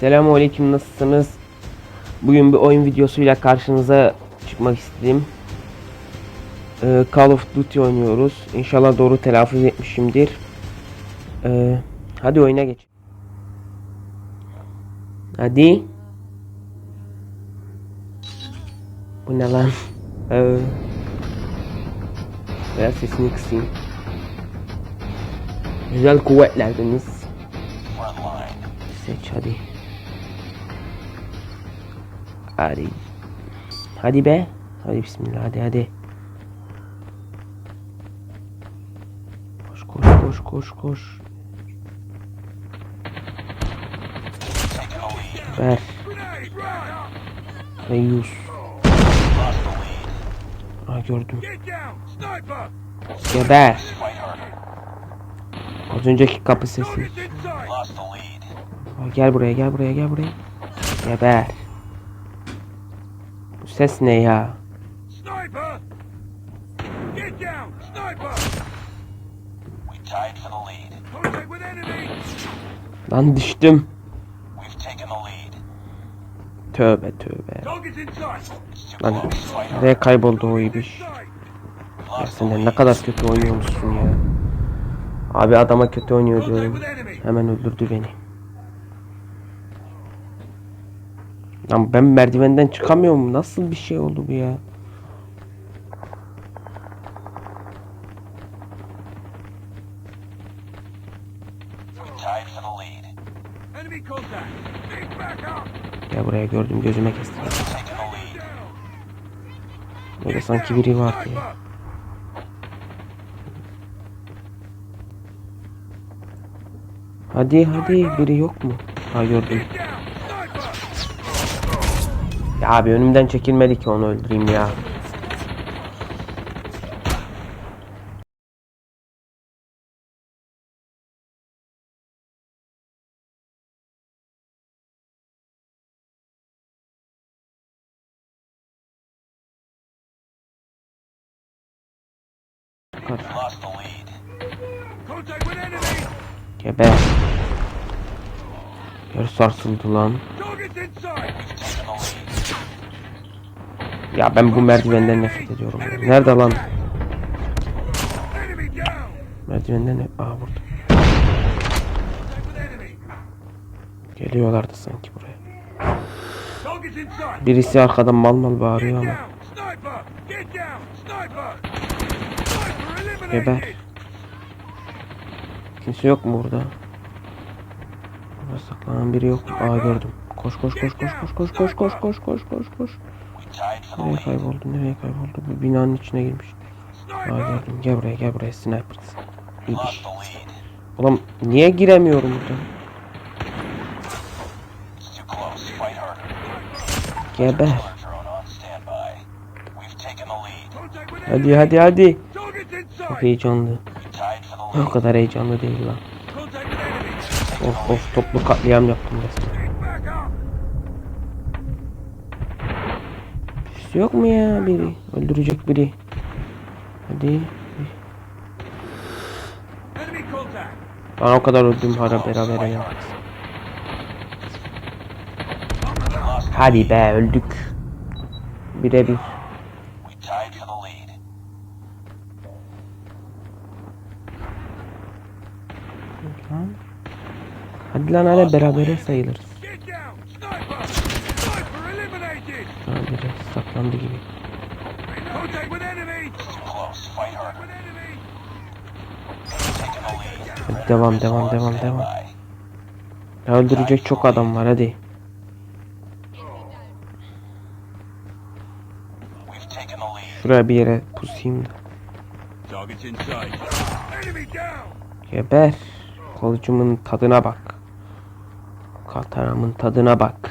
Selamun Aleyküm nasılsınız? Bugün bir oyun videosuyla karşınıza çıkmak istedim. Ee, Call of Duty oynuyoruz. İnşallah doğru telaffuz etmişimdir. Ee, hadi oyuna geç. Hadi. Bu ne lan? Ee, biraz sesini kısayım. Güzel kuvvetlerdiniz. Seç hadi. Hadi. Hadi be. Hadi bismillah hadi hadi. Koş koş koş koş koş. Ver. Reyyus. Aa gördüm. Geber. Az önceki kapı sesi. Aa, Gel buraya gel buraya gel buraya. Geber. Bu ses ne ya? Lan düştüm. Tövbe tövbe. Lan nereye kayboldu o ibiş? Ya sen de ne kadar kötü oynuyormuşsun ya. Abi adama kötü oynuyor diyorum. Hemen öldürdü beni. Lan ben merdivenden çıkamıyorum. Nasıl bir şey oldu bu ya? Ya buraya gördüm gözüme kestim. Böyle sanki biri vardı ya. Hadi hadi biri yok mu? Ha gördüm. Get down! Sniper! Ya abi önümden çekilmedi ki onu öldüreyim ya. Geber. Yer sarsıldı lan. Ya ben bu merdivenden nefret ediyorum. ya. Nerede lan? Merdivenden ne? Aa burada. Geliyorlardı sanki buraya. Birisi arkadan mal mal bağırıyor ama. Geber. Kimse yok mu burada? Burada saklanan biri yok? Aa gördüm. Koş koş koş koş koş koş koş koş koş koş koş koş. Nereye kayboldu? Nereye kayboldu? Bu binanın içine girmiş. Aa gördüm. Gel buraya gel buraya sniper. İyi bir Oğlum şey. niye giremiyorum burada? Geber. Hadi hadi hadi. Çok heyecanlı. O kadar heyecanlı değil lan. Of of toplu katliam yaptım resmen. Birisi yok mu ya biri? Öldürecek biri. Hadi. Ben o kadar öldüm hala beraber ya. Hadi be öldük. Birebir. Hadi lan hadi berabere sayılırız. Taking the lead. Hadi devam devam devam devam. Ya öldürecek çok adam var hadi. Şuraya bir yere pusayım da. Geber. Kılıcımın tadına bak. Katanamın tadına bak.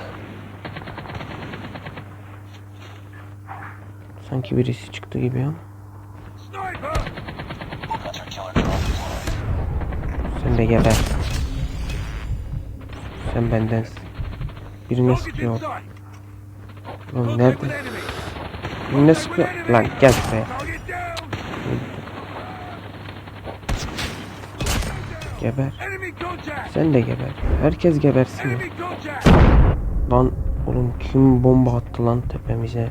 Sanki birisi çıktı gibi ama. Sen de geber. Sen benden. Birine sıkıyor. Oğlum nerede? Birine sıkıyor. Lan gel down! Geber. Sen de geber. Herkes gebersin! Lan oğlum kim bomba attı lan tepemize?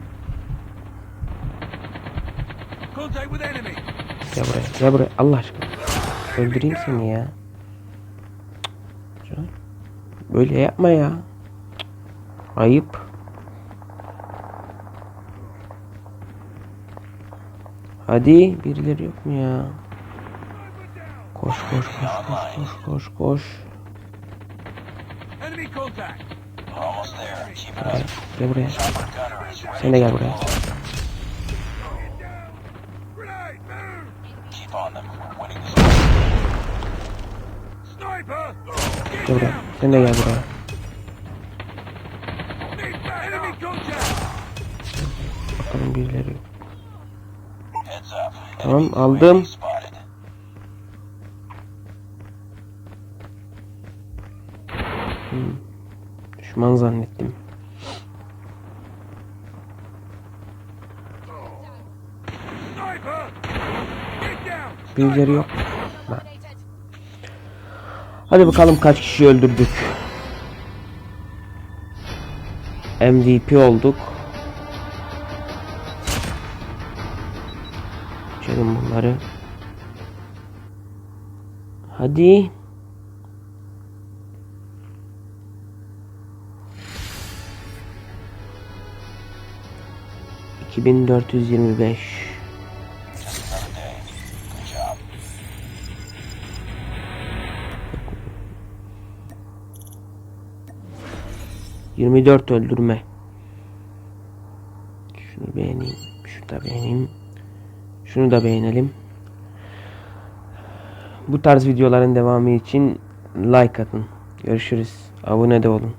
Gel buraya. Gel buraya. Allah aşkına. Öldüreyim seni ya. Böyle yapma ya. Ayıp. Hadi birileri yok mu ya? Koş koş koş koş koş koş koş. Gel, buraya. Sen de gel buraya. Down! Sen de gel buraya. Bakalım birileri yok. Tamam, aldım. Spotted. Düşman zannettim. Sniper! Get Birileri yok. Hadi bakalım kaç kişi öldürdük. MVP olduk. Açalım bunları. Hadi. ...2425... 24 öldürme. Şunu beğeneyim. Şunu da beğeneyim. Şunu da beğenelim. Bu tarz videoların devamı için like atın. Görüşürüz. Abone de olun.